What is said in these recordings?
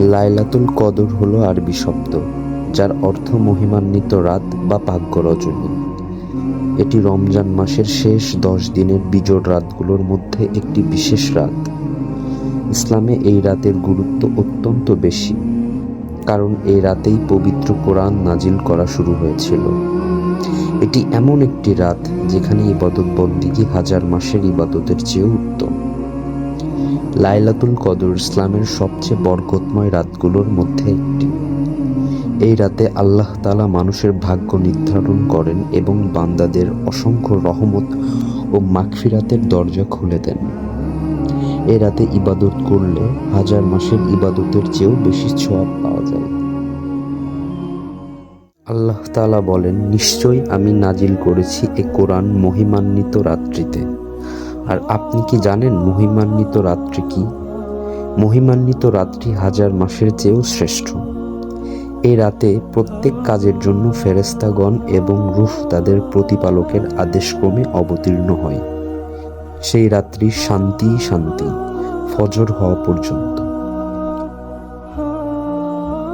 লাইলাতুল কদর হলো আরবি শব্দ, যার অর্থ মহিমান্বিত রাত বা ভাগ্য রজনী। এটি রমজান মাসের শেষ দশ দিনের বিজোড় রাতগুলোর মধ্যে একটি বিশেষ রাত। ইসলামে এই রাতের গুরুত্ব অত্যন্ত বেশি, কারণ এই রাতেই পবিত্র কোরআন নাজিল করা শুরু হয়েছিল। এটি এমন একটি রাত যেখানে ইবাদত বন্দিগি হাজার মাসের ইবাদতের চেয়ে উত্তম। লাইলাতুল কদর ইসলামের সবচেয়ে বরকতময় রাতগুলোর মধ্যে একটি। এই রাতে আল্লাহ তালা মানুষের ভাগ্য নির্ধারণ করেন এবং বান্দাদের অসংখ্য রহমত ও মাগফিরাতের দরজা খুলে দেন। এ রাতে ইবাদত করলে হাজার মাসের ইবাদতের চেয়েও বেশি ছোঁয়াব পাওয়া যায়। আল্লাহ তালা বলেন, নিশ্চয়ই আমি নাজিল করেছি এ কোরআন মহিমান্বিত রাত্রিতে। আর আপনি কি জানেন মহিমান্বিত রাত্রি কি? মহিমান্বিত রাত্রি হাজার মাসের চেয়েও শ্রেষ্ঠ। এই রাতে প্রত্যেক কাজের জন্য ফেরেস্তাগণ এবং রুফ তাদের প্রতিপালকের আদেশক্রমে অবতীর্ণ হয়। সেই রাত্রি শান্তি শান্তি, ফজর হওয়া পর্যন্ত।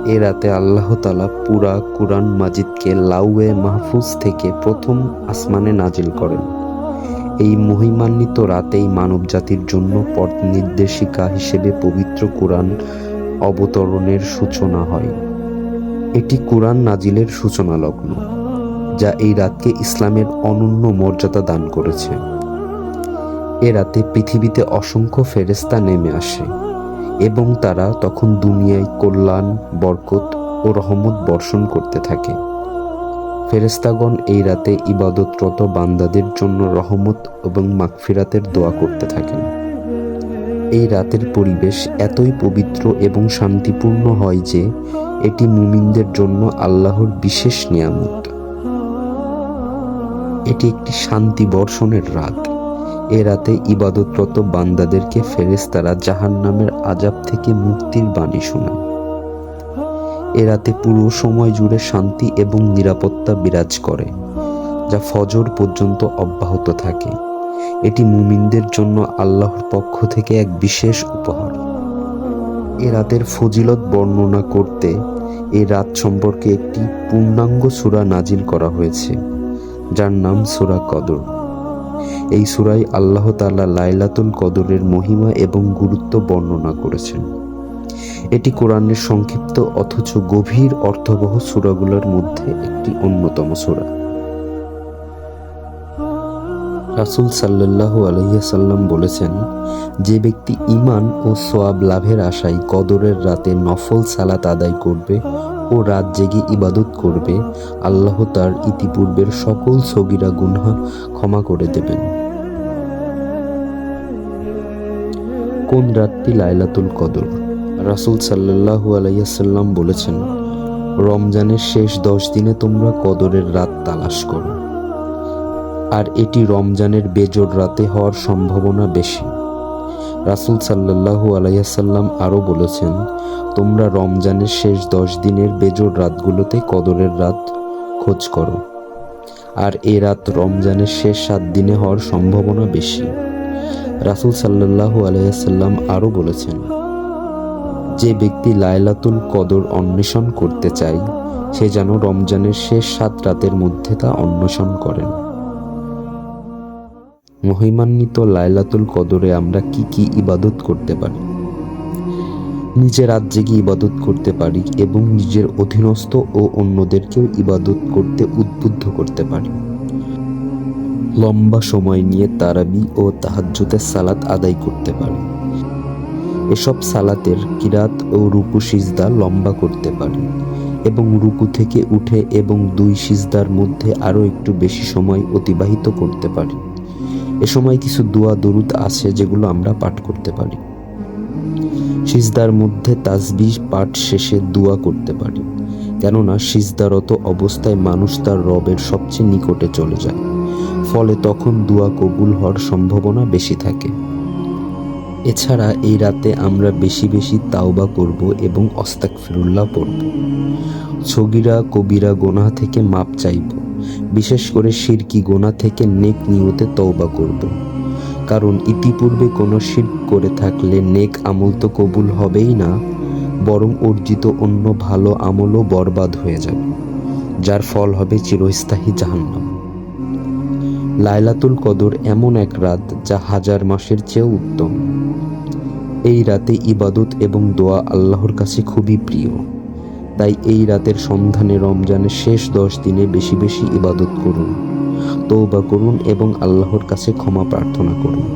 এ রাতে আল্লাহ তালা পুরা কুরআন মাজিদকে লাউয়ে মাহফুজ থেকে প্রথম আসমানে নাজিল করেন। এই মহিমান্বিত রাতেই মানব জাতির জন্য পথ নির্দেশিকা হিসেবে পবিত্র কোরআন অবতরণের সূচনা হয়। এটি কোরআন নাজিলের সূচনা লগ্ন যা এই রাতকে ইসলামের অনন্য মর্যাদা দান করেছে। এ রাতে পৃথিবীতে অসংখ্য ফেরেস্তা নেমে আসে এবং তারা তখন দুনিয়ায় কল্যাণ, বরকত ও রহমত বর্ষণ করতে থাকে। ফেরেস্তাগণ এই রাতে ইবাদতরত বান্দাদের জন্য রহমত এবং মাগফিরাতের দোয়া করতে থাকেন। এই রাতের পরিবেশ এতই পবিত্র এবং শান্তিপূর্ণ হয় যে এটি মুমিনদের জন্য আল্লাহর বিশেষ নিয়ামত। এটি একটি শান্তি বর্ষণের রাত। এ রাতে ইবাদতরত বান্দাদেরকে ফেরেস্তারা জাহান নামের আজাব থেকে মুক্তির বাণী শোনায়। এ রাতে পুরো সময় জুড়ে শান্তি এবং নিরাপত্তা বিরাজ করে, যা ফজর পর্যন্ত অব্যাহত থাকে। এটি মুমিনদের জন্য আল্লাহর পক্ষ থেকে এক বিশেষ উপহার। এ রাতের ফজিলত বর্ণনা করতে এই রাত সম্পর্কে একটি পূর্ণাঙ্গ সূরা নাজিল করা হয়েছে, যার নাম সূরা কদর। এই সুরাই আল্লাহ তাআলা লাইলাতুল কদরের মহিমা এবং গুরুত্ব বর্ণনা করেছেন। এটি কোরআনের সংক্ষিপ্ত অথচ গভীর অর্থবহ সূরাগুলোর মধ্যে একটি অন্যতম সূরা। রাসূল সাল্লাল্লাহু আলাইসাল্লাম বলেছেন, যে ব্যক্তি ঈমান ও সোয়াব লাভের আশায় কদরের রাতে নফল সালাত আদায় করবে ও রাত জেগে ইবাদত করবে, আল্লাহ তার ইতিপূর্বের সকল সগিরা গুনহা ক্ষমা করে দেবেন। কোন রাতটি লাইলাতুল কদর? রাসূল সাল্লাল্লাহু আলাইসাল্লাম বলেছেন, রমজানের শেষ দশ দিনে তোমরা কদরের রাত তালাশ করো। আর এটি রমজানের বেজোর রাতে হওয়ার সম্ভাবনা বেশি। রাসুল সাল্লাহু আলাইসাল্লাম আরও বলেছেন, তোমরা রমজানের শেষ দশ দিনের বেজোর রাতগুলোতে কদরের রাত খোঁজ করো। আর এ রাত রমজানের শেষ সাত দিনে হওয়ার সম্ভাবনা বেশি। রাসুল সাল্লাহু আলাইসাল্লাম আরও বলেছেন যে ব্যক্তি লায়লাতুল কদর অন্বেষণ করতে চায়, সে যেন রমজানের শেষ সাত রাতের মধ্যে তা অন্বেষণ করেন। মহিমান্বিত লাইলাতুল কদরে আমরা কি কি ইবাদত করতে পারি? নিজের রাত জেগে ইবাদত করতে পারি এবং নিজের অধীনস্থ ও অন্যদেরকেও ইবাদত করতে উদ্বুদ্ধ করতে পারি। লম্বা সময় নিয়ে তারাবি ও তাহাজ্জুদের সালাত আদায় করতে পারি। এসব সালাতের কিরাত ও রুকু সিজদা লম্বা করতে পারি এবং রুকু থেকে উঠে এবং দুই সিজদার মধ্যে আরও একটু বেশি সময় অতিবাহিত করতে পারি। এ সময় কিছু দোয়া দরুদ আছে যেগুলো আমরা পাঠ করতে পারি। সিজদার মধ্যে তাজবি পাঠ শেষে দোয়া করতে পারি, কেননা সিজদারত অবস্থায় মানুষ তার রবের সবচেয়ে নিকটে চলে যায়। ফলে তখন দোয়া কবুল হওয়ার সম্ভাবনা বেশি থাকে। এছাড়া এই রাতে আমরা বেশি বেশি তাওবা করব এবং অস্তাক ফিরুল্লাহ পড়ব। ছগিরা, কবিরা গোনা থেকে মাপ চাইব। বিশেষ করে শিরকি গোনা থেকে নেক নিয়তে তওবা করব। কারণ ইতিপূর্বে কোনো শির করে থাকলে নেক আমল তো কবুল হবেই না, বরং অর্জিত অন্য ভালো আমলও বরবাদ হয়ে যাবে, যার ফল হবে চিরস্থায়ী জাহান্নাম। লায়লাতুল কদর এমন এক রাত যা হাজার মাসের চেয়েও উত্তম। এই রাতে ইবাদত এবং দোয়া আল্লাহর কাছে খুবই প্রিয়। তাই এই রাতের সন্ধানে রমজানের শেষ দশ দিনে বেশি বেশি ইবাদত করুন তৌবা করুন এবং আল্লাহর কাছে ক্ষমা প্রার্থনা করুন।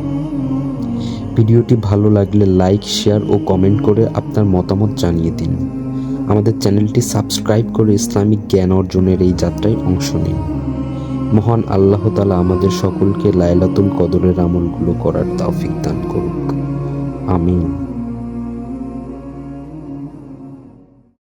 ভিডিওটি ভালো লাগলে লাইক, শেয়ার ও কমেন্ট করে আপনার মতামত জানিয়ে দিন। আমাদের চ্যানেলটি সাবস্ক্রাইব করে ইসলামিক জ্ঞান অর্জনের এই যাত্রায় অংশ নিন। মহান আল্লাহ তালা আমাদের সকলকে লাইলাতুল কদরের আমলগুলো করার তাফিক দান করুক। আমিন।